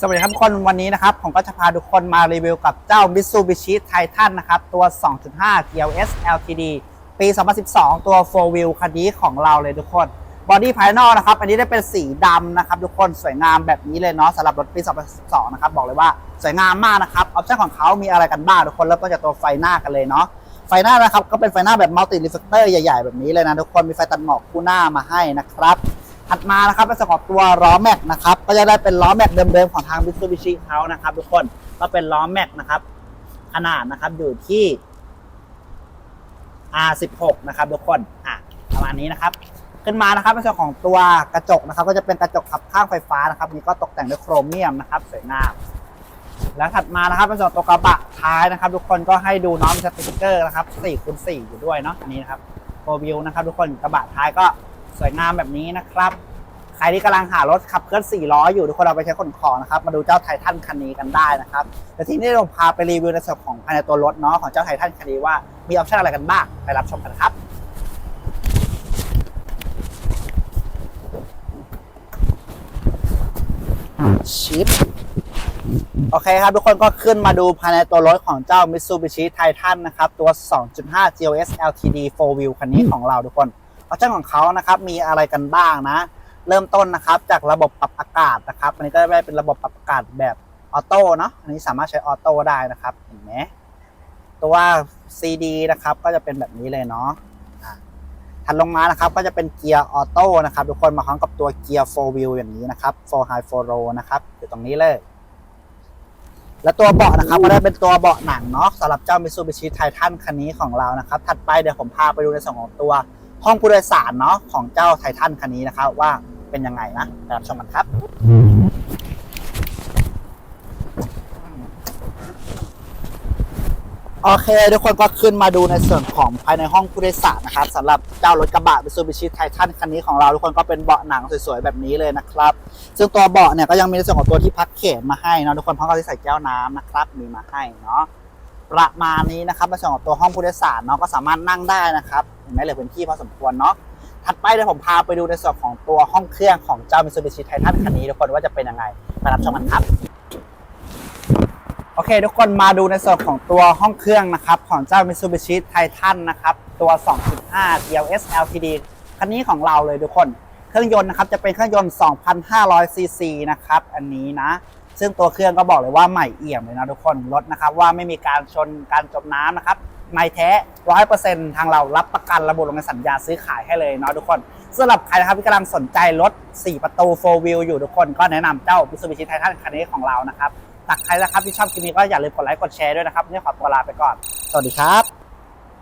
สวัสดีครับทุกคนวันนี้นะครับ ผมก็จะพาทุกคนมารีวิวกับเจ้า Mitsubishi Titan นะครับ ตัว 2.5 GLS LTD ปี 2012 ตัว 4 wheel คันนี้ของเราเลยทุกคนบอดี้ภายนอกนะครับ อันนี้ได้เป็นสีดำนะครับ ทุกคนสวยงามแบบนี้เลยเนาะสำหรับรถปี 2012 นะครับ บอกเลยว่าสวยงามมากนะครับ ออปชั่นของเขามีอะไรกันบ้างทุกคนเริ่มต้นจากตัวไฟหน้ากันเลยเนาะไฟหน้านะครับก็เป็นไฟหน้าแบบมัลติรีเฟลเตอร์ใหญ่ๆ แบบนี้เลยนะทุกคนมีไฟตัดหมอกคู่หน้ามาให้นะครับ ถัดมานะครับเป็นส่วนของตัวล้อแม็กนะครับก็จะได้เป็นล้อแม็กเดิมๆของทาง Mitsubishi เขานะครับ ทุกคนก็เป็นล้อแม็กนะครับ ขนาดนะครับอยู่ที่ R16 นะครับทุกคนอะประมาณนี้นะครับ ขึ้นมานะครับเป็นส่วนของตัวกระจกนะครับ ก็จะเป็นกระจกขับข้างไฟฟ้านะครับนี่ก็ตกแต่งด้วยโครเมียมนะครับสวยงามแล้วถัดมานะครับเป็นส่วนตัวกระบะท้ายนะครับ ทุกคนก็ให้ดูน้องสติ๊กเกอร์นะครับ4คูณ4อยู่ด้วยเนาะอันนี้นะครับโฟวิวนะครับ ทุกคนกระบะท้ายก็ สวยงามแบบนี้นะครับ ใครที่กำลังหารถขับเคลื่อน4ล้ออยู่ทุกคนเอาไปใช้ขนของนะครับ มาดูเจ้าไททันคันนี้กันได้นะครับแต่ทีนี้เราพาไปรีวิวในส่วนของภายในตัวรถเนาะของเจ้าไททันคันนี้ว่ามีออปชั่นอะไรกันบ้างไปรับชมกันครับชิปโอเคครับ ทุกคนก็ขึ้นมาดูภายในตัวรถของเจ้า Mitsubishi Titan นะครับ ตัว 2.5 GLS LTD 4 wheel คันนี้ของเราทุกคน ออปชั่นของเขานะครับมีอะไรกันบ้างนะ เริ่มต้นนะครับจากระบบปรับอากาศนะครับ อันนี้ก็ได้เป็นระบบปรับอากาศแบบออโต้เนาะอันนี้สามารถใช้ออโต้ได้นะครับเห็นไหมตัว CD นะครับก็จะเป็นแบบนี้เลยเนาะถัดลงมานะครับก็จะเป็นเกียร์ออโต้นะครับทุกคนมาพร้อมกับตัวเกียร์4 wheel อย่างนี้นะครับ4 high 4 low นะครับอยู่ตรงนี้เลย และตัวเบาะนะครับก็ได้เป็นตัวเบาะหนังเนาะสำหรับเจ้า Mitsubishi Titan คันนี้ของเรานะครับ ถัดไปเดี๋ยวผมพาไปดูในส่วนของตัว ห้องผู้โดยสารเนาะของเจ้า Titan คันนี้นะครับว่าเป็นยังไงนะไปรับชมกันครับ โอเค ทุกคนก็ขึ้นมาดูในส่วนของภายในห้องผู้โดยสารนะครับสำหรับเจ้ารถกระบะ Mitsubishi Titan คันนี้ของเรา ทุกคนก็เป็นเบาะหนังสวยๆ แบบนี้เลยนะครับ ซึ่งตัวเบาะเนี่ยก็ยังมีในส่วนของตัวที่พักเขนมาให้เนาะทุกคนพร้อมกับที่ใส่แก้วน้ำนะครับมีมาให้เนาะประมาณนี้นะครับในส่วนของตัวห้องผู้โดยสารเนาะก็สามารถนั่งได้นะครับ เห็นไหมเหลือพื้นที่พอสมควรเนาะถัดไปเดี๋ยวผมพาไปดูในส่วนของตัวห้องเครื่องของเจ้า Mitsubishi Titan คันนี้ทุกคนว่าจะเป็นยังไงไปรับชมกันครับโอเค ทุกคนมาดูในส่วนของตัวห้องเครื่องนะครับของเจ้า Mitsubishi Titan นะครับตัว 2.5 GLS LTD คันนี้ของเราเลยทุกคนเครื่องยนต์นะครับจะเป็นเครื่องยนต์ 2,500ซีซีนะครับอันนี้นะ ซึ่งตัวเครื่องก็บอกเลยว่าใหม่เอี่ยมเลยนะทุกคนรถนะครับว่าไม่มีการชนการจมน้ำนะครับ ไม่แท้ร้อยเปอร์เซ็นต์ทางเรารับประกันระบุลงในสัญญาซื้อขายให้เลยเนาะทุกคนสำหรับใครนะครับที่กำลังสนใจรถ 4 ประตู 4 wheel อยู่ทุกคนก็แนะนำเจ้า Mitsubishi Titan คันนี้ของเรานะครับตักใครนะครับที่ชอบคลิปนี้ก็อย่าลืมกดไลค์กดแชร์ด้วยนะครับนี่ขอตัวลาไปก่อน สวัสดีครับ